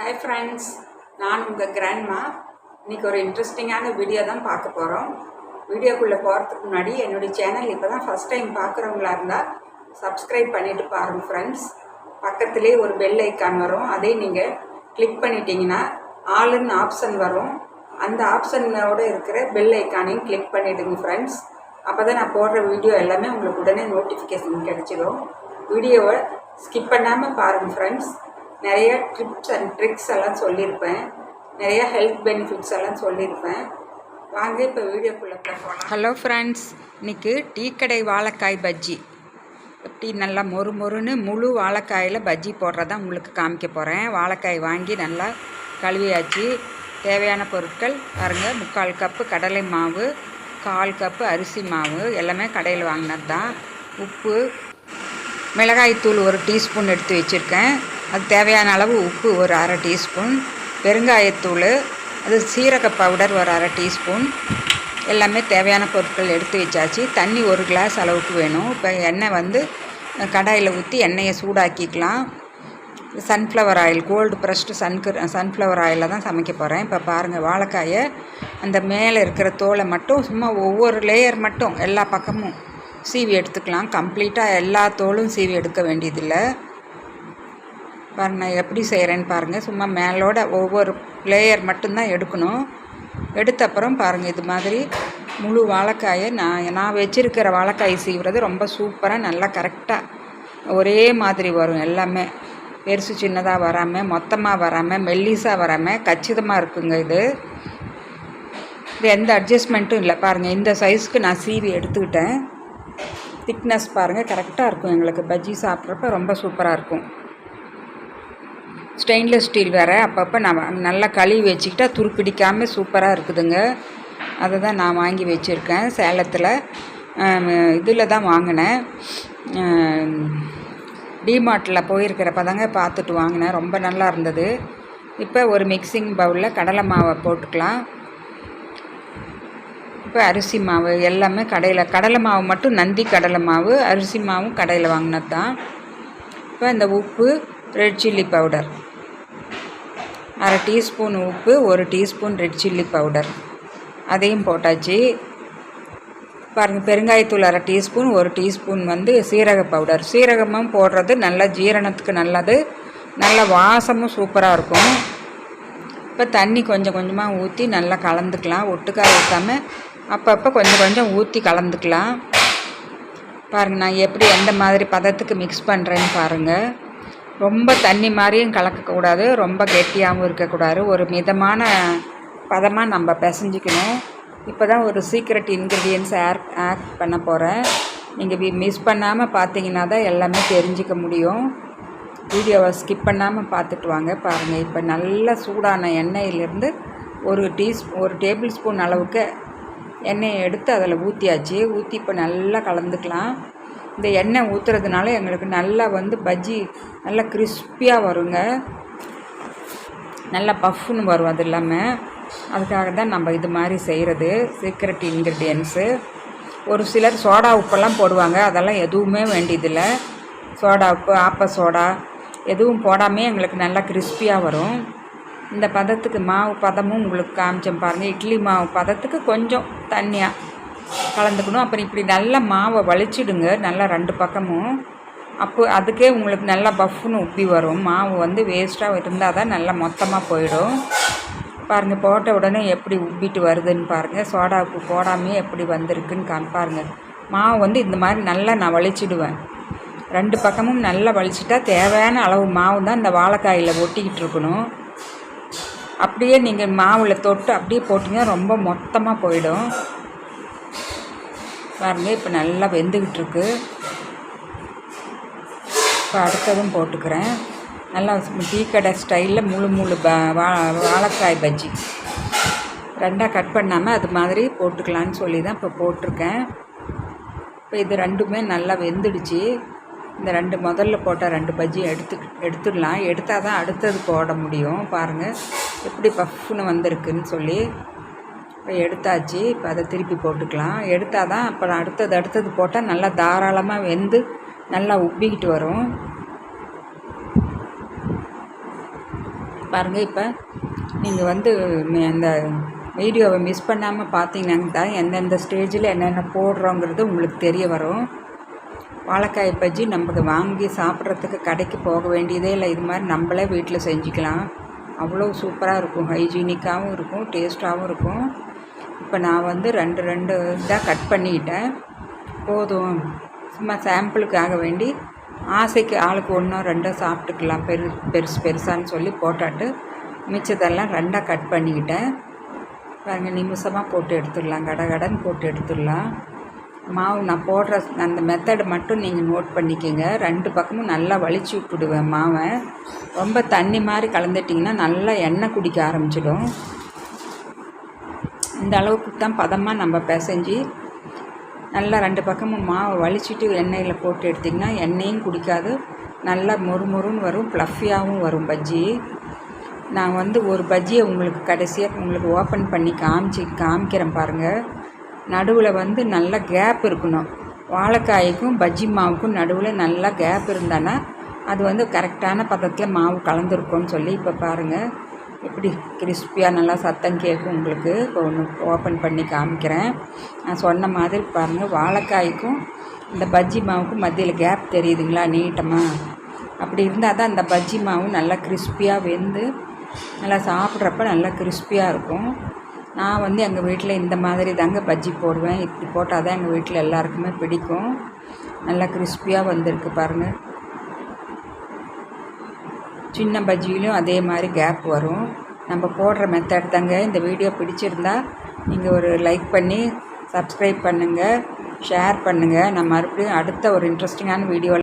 Hi friends நான் உங்கள் grandma இன்றைக்கி ஒரு இன்ட்ரெஸ்டிங்கான வீடியோ தான் பார்க்க போகிறோம் வீடியோக்குள்ளே போகிறதுக்கு முன்னாடி என்னுடைய சேனல் இப்போ தான் ஃபஸ்ட் டைம் பார்க்குறவங்களா இருந்தால் சப்ஸ்கிரைப் பண்ணிவிட்டு பாருங்கள் ஃப்ரெண்ட்ஸ் பக்கத்துலேயே ஒரு பெல் ஐக்கான் வரும். அதே நீங்கள் கிளிக் பண்ணிட்டீங்கன்னா ஆளுன்னு ஆப்ஷன் வரும். அந்த ஆப்ஷனோட இருக்கிற பெல் ஐக்கானையும் கிளிக் பண்ணிவிடுங்க ஃப்ரெண்ட்ஸ் அப்போ தான் நான் போடுற வீடியோ எல்லாமே உங்களுக்கு உடனே நோட்டிஃபிகேஷன் கிடச்சிடும் வீடியோவை ஸ்கிப் பண்ணாமல் பாருங்கள் ஃப்ரெண்ட்ஸ் நிறைய ட்ரிப்ஸ் அண்ட் ட்ரிக்ஸ் எல்லாம் சொல்லியிருப்பேன். நிறைய ஹெல்த் பெனிஃபிட்ஸ் எல்லாம் சொல்லியிருப்பேன். வாங்க இப்போ வீடியோக்குள்ளே ஹலோ ஃப்ரெண்ட்ஸ் இன்றைக்கி டீக்கடை வாழைக்காய் பஜ்ஜி. எப்படி நல்லா மொறு மொறுன்னு முழு வாழைக்காயில் பஜ்ஜி போடுறதா உங்களுக்கு காமிக்க போகிறேன் வாழைக்காய் வாங்கி நல்லா கழுவியாச்சு. தேவையான பொருட்கள் பாருங்கள் முக்கால் கப்பு கடலை மாவு கால் கப்பு அரிசி மாவு எல்லாமே கடையில் வாங்கினது தான் உப்பு மிளகாய்த்தூள் ஒரு டீஸ்பூன் எடுத்து வச்சுருக்கேன். அது தேவையான அளவு உப்பு ஒரு அரை டீஸ்பூன் பெருங்காயத்தூள் அது சீரக பவுடர் ஒரு அரை டீஸ்பூன். எல்லாமே தேவையான பொருட்கள் எடுத்து வச்சாச்சு. தண்ணி ஒரு கிளாஸ் அளவுக்கு வேணும். இப்போ எண்ணெய் வந்து கடாயில் ஊற்றி எண்ணெயை சூடாக்கிக்கலாம். சன்ஃப்ளவர் ஆயில் கோல்டு ப்ரெஷ்டு சன்கு சன்ஃப்ளவர் ஆயிலில் தான் சமைக்க போகிறேன் இப்போ பாருங்கள் வாழைக்காயை அந்த மேலே இருக்கிற தோலை மட்டும் சும்மா ஒவ்வொரு லேயர் மட்டும் எல்லா பக்கமும் சீவி எடுத்துக்கலாம். கம்ப்ளீட்டாக எல்லா தோலும் சீவி எடுக்க வேண்டியதில்லை. பாருங்க நான் எப்படி செய்கிறேன்னு பாருங்கள் சும்மா மேலோட ஒவ்வொரு லேயர் மட்டும்தான் எடுக்கணும். எடுத்த அப்புறம் பாருங்கள் இது மாதிரி முழு வாழைக்காயை நான் நான் வச்சுருக்கிற வாழைக்காய் சீவுறது ரொம்ப சூப்பராக நல்லா கரெக்டாக ஒரே மாதிரி வரும் எல்லாமே. பெருசு சின்னதாக வராமல் மொத்தமாக வராமல் மெல்லிஸாக வராமல் கச்சிதமாக இருக்குங்க இது. இது எந்த அட்ஜஸ்ட்மெண்ட்டும் இல்லை. பாருங்கள் இந்த சைஸ்க்கு நான் சீவி எடுத்துக்கிட்டேன். திக்னஸ் பாருங்கள் கரெக்டாக இருக்கும் எங்களுக்கு. பஜ்ஜி சாப்பிட்றப்ப ரொம்ப சூப்பராக இருக்கும். ஸ்டெயின்லெஸ் ஸ்டீல் வேறு. அப்பப்போ நான் நல்லா கழுவி வச்சுக்கிட்டா துருப்பிடிக்காமல் சூப்பராக இருக்குதுங்க. அதை தான் நான் வாங்கி வச்சுருக்கேன். சேலத்தில் இதில் தான் வாங்கினேன். டிமார்ட்டில் போயிருக்கிறப்ப தாங்க பார்த்துட்டு வாங்கினேன். ரொம்ப நல்லா இருந்தது. இப்போ ஒரு மிக்சிங் பவுலில் கடலை மாவை போட்டுக்கலாம். இப்போ அரிசி மாவு எல்லாமே கடையில் கடலை மாவு மட்டும் நந்தி கடலை மாவு அரிசி மாவும் கடையில் வாங்கினது தான் இப்போ இந்த உப்பு ரெட் சில்லி பவுடர் அரை டீஸ்பூன் உப்பு ஒரு டீஸ்பூன் ரெட் சில்லி பவுடர். அதையும் போட்டாச்சு. பாருங்கள் பெருங்காயத்தூள் அரை டீஸ்பூன் ஒரு டீஸ்பூன் வந்து சீரக பவுடர். சீரகமும் போடுறது நல்ல ஜீரணத்துக்கு நல்லது. நல்ல வாசமும் சூப்பராக இருக்கும். இப்போ தண்ணி கொஞ்சம் கொஞ்சமாக ஊற்றி நல்லா கலந்துக்கலாம். ஒட்டுக்காய் ஊற்றாமல் அப்பப்போ கொஞ்சம் கொஞ்சம் ஊற்றி கலந்துக்கலாம். பாருங்கள் நான் எப்படி எந்த மாதிரி பதத்துக்கு மிக்ஸ் பண்ணுறேன்னு பாருங்கள் ரொம்ப தண்ணி மாதிரியும் கலக்கக்கூடாது ரொம்ப கெட்டியாகவும் இருக்கக்கூடாது. ஒரு மிதமான பதமாக நம்ம பிசைஞ்சிக்கணும். இப்போ தான் ஒரு சீக்ரெட் இன்க்ரீடியன்ஸ் ஆட் ஆட் பண்ண போகிறேன் நீங்கள் மிஸ் பண்ணாமல் பார்த்தீங்கன்னா தான் எல்லாமே தெரிஞ்சிக்க முடியும். வீடியோவை ஸ்கிப் பண்ணாமல் பார்த்துட்டு வாங்க பாருங்கள் இப்போ நல்ல சூடான எண்ணெயிலேருந்து ஒரு டீஸ் ஒரு டேபிள் ஸ்பூன் அளவுக்கு எண்ணெயை எடுத்து அதில் ஊற்றியாச்சு ஊற்றி இப்போ நல்லா கலந்துக்கலாம். இந்த எண்ணெய் ஊற்றுறதுனால எங்களுக்கு நல்லா வந்து பஜ்ஜி நல்லா கிறிஸ்பியாக வருங்க. நல்லா பஃப்னு வரும் அது இல்லாமல் அதுக்காக தான் நம்ம இது மாதிரி செய்கிறது சீக்ரெட் இன்க்ரீடியன்ஸு ஒரு சிலர் சோடா உப்பெல்லாம் போடுவாங்க அதெல்லாம் எதுவுமே வேண்டியதில்லை. சோடா உப்பு ஆப்ப சோடா எதுவும் போடாமே எங்களுக்கு நல்லா கிறிஸ்பியாக வரும். இந்த பதத்துக்கு மாவு பதமும் உங்களுக்கு காமிச்சேன் பாருங்கள் இட்லி மாவு பதத்துக்கு கொஞ்சம் தண்ணியாக கலந்துக்கணும். அப்புறம் இப்படி நல்லா மாவை வலிச்சிடுங்க. நல்லா ரெண்டு பக்கமும். அப்போ அதுக்கே உங்களுக்கு நல்லா பஃப்னு உப்பி வரும். மாவு வந்து வேஸ்ட்டாக இருந்தால் தான் நல்லா மொத்தமாக போயிடும். பாருங்கள் போட்ட உடனே எப்படி உப்பிட்டு வருதுன்னு பாருங்கள் சோடா உப்பு போடாமே எப்படி வந்திருக்குன்னு காமி பாருங்கள் மாவு வந்து இந்த மாதிரி நல்லா நான் வலிச்சிடுவேன். ரெண்டு பக்கமும் நல்லா வலிச்சிட்டா தேவையான அளவு மாவு தான் இந்த வாழைக்காயில் ஒட்டிக்கிட்டு இருக்கணும். அப்படியே நீங்கள் மாவில் தொட்டு அப்படியே போட்டிங்கன்னா ரொம்ப மொத்தமாக போயிடும். பாருங்கள் இப்போ நல்லா வெந்துக்கிட்டு இருக்கு இப்போ அடுத்ததும் போட்டுக்கிறேன். நல்லா டீ கடை ஸ்டைலில் முழு முழு ப வா வாழைக்காய் பஜ்ஜி. ரெண்டாக கட் பண்ணாமல் அது மாதிரி போட்டுக்கலான்னு சொல்லி தான் இப்போ போட்டிருக்கேன். இப்போ இது ரெண்டுமே நல்லா வெந்துடுச்சு. இந்த ரெண்டு முதல்ல போட்டால் ரெண்டு பஜ்ஜி எடுத்து எடுத்துடலாம். எடுத்தால் தான் அடுத்தது போட முடியும். பாருங்கள் எப்படி பஃப்னு வந்திருக்குன்னு சொல்லி. இப்போ எடுத்தாச்சு இப்போ அதை திருப்பி போட்டுக்கலாம். எடுத்தால் தான் அப்புறம் அடுத்தது அடுத்தது போட்டால் நல்லா தாராளமாக வெந்து நல்லா உப்பிக்கிட்டு வரும். பாருங்கள் இப்போ நீங்கள் வந்து அந்த இந்த வீடியோவை மிஸ் பண்ணாமல் பார்த்தீங்கன்னா தான் எந்தெந்த ஸ்டேஜில் என்னென்ன போடுறோங்கிறது உங்களுக்கு தெரிய வரும். வாழைக்காய் பஜ்ஜி நமக்கு வாங்கி சாப்பிட்றதுக்கு கடைக்கு போக வேண்டியதே இல்லை. இது மாதிரி நம்மளே வீட்டில் செஞ்சுக்கலாம். அவ்வளோ சூப்பராக இருக்கும். ஹைஜீனிக்காகவும் இருக்கும் டேஸ்ட்டாகவும் இருக்கும். இப்போ நான் வந்து ரெண்டு ரெண்டு இதாக கட் பண்ணிக்கிட்டேன் போதும். சும்மா சாம்பிளுக்காக வேண்டி ஆசைக்கு ஆளுக்கு ஒன்றோ ரெண்டோ சாப்பிட்டுக்கலாம். பெரு பெருசு பெருசான்னு சொல்லி போட்டாட்டு மிச்சத்தெல்லாம் ரெண்டாக கட் பண்ணிக்கிட்டேன். பாருங்கள் நிமிஷமாக போட்டு எடுத்துடலாம். கடகடன்னு போட்டு எடுத்துடலாம். மாவு நான் போடுற அந்த மெத்தடு மட்டும் நீங்கள் நோட் பண்ணிக்கோங்க. ரெண்டு பக்கமும் நல்லா வலிச்சு விட்டுடுவேன் மாவை. ரொம்ப தண்ணி மாதிரி கலந்துட்டிங்கன்னா நல்லா எண்ணெய் குடிக்க ஆரம்பிச்சிடும். இந்த அளவுக்கு தான் பதமாக நம்ம பிசைஞ்சு நல்லா ரெண்டு பக்கமும் மாவை வலிச்சிட்டு எண்ணெயில் போட்டு எடுத்திங்கன்னா எண்ணெயும் குடிக்காது. நல்லா மொறுமொறுன்னு வரும் ப்ளஃபியாகவும் வரும் பஜ்ஜி. நான் வந்து ஒரு பஜ்ஜியை உங்களுக்கு கடைசியாக உங்களுக்கு ஓப்பன் பண்ணி காமிச்சு காமிக்கிறேன் பாருங்கள் நடுவில் வந்து நல்ல கேப் இருக்கணும். வாழைக்காய்க்கும் பஜ்ஜி மாவுக்கும் நடுவில் நல்லா கேப் இருந்தானா அது வந்து கரெக்டான பதத்தில் மாவு கலந்துருக்கோன்னு சொல்லி இப்போ பாருங்கள் எப்படி கிறிஸ்பியாக நல்லா சத்தம் கேட்கும் உங்களுக்கு. இப்போ ஒன்று ஓப்பன் பண்ணி காமிக்கிறேன். நான் சொன்ன மாதிரி பாருங்கள் வாழைக்காய்க்கும் இந்த பஜ்ஜி மாவுக்கும் மத்தியில் கேப் தெரியுதுங்களா நீட்டமாக அப்படி இருந்தால் தான் அந்த பஜ்ஜி மாவு நல்லா கிறிஸ்பியாக வெந்து நல்லா சாப்பிட்றப்ப நல்லா கிறிஸ்பியாக இருக்கும். நான் வந்து எங்கள் வீட்டில் இந்த மாதிரி தாங்க பஜ்ஜி போடுவேன். இப்படி போட்டால் தான் எங்கள் வீட்டில் எல்லாருக்குமே பிடிக்கும். நல்லா கிறிஸ்பியாக வந்திருக்கு பாருங்கள் சின்ன பஜ்ஜிலையும் அதே மாதிரி கேப் வரும். நம்ம போடுற மெத்தட் தாங்க. இந்த வீடியோ பிடிச்சிருந்தா நீங்கள் ஒரு லைக் பண்ணி சப்ஸ்கிரைப் பண்ணுங்கள் ஷேர் பண்ணுங்கள் நான் மறுபடியும் அடுத்த ஒரு இன்ட்ரெஸ்டிங்கான வீடியோவில்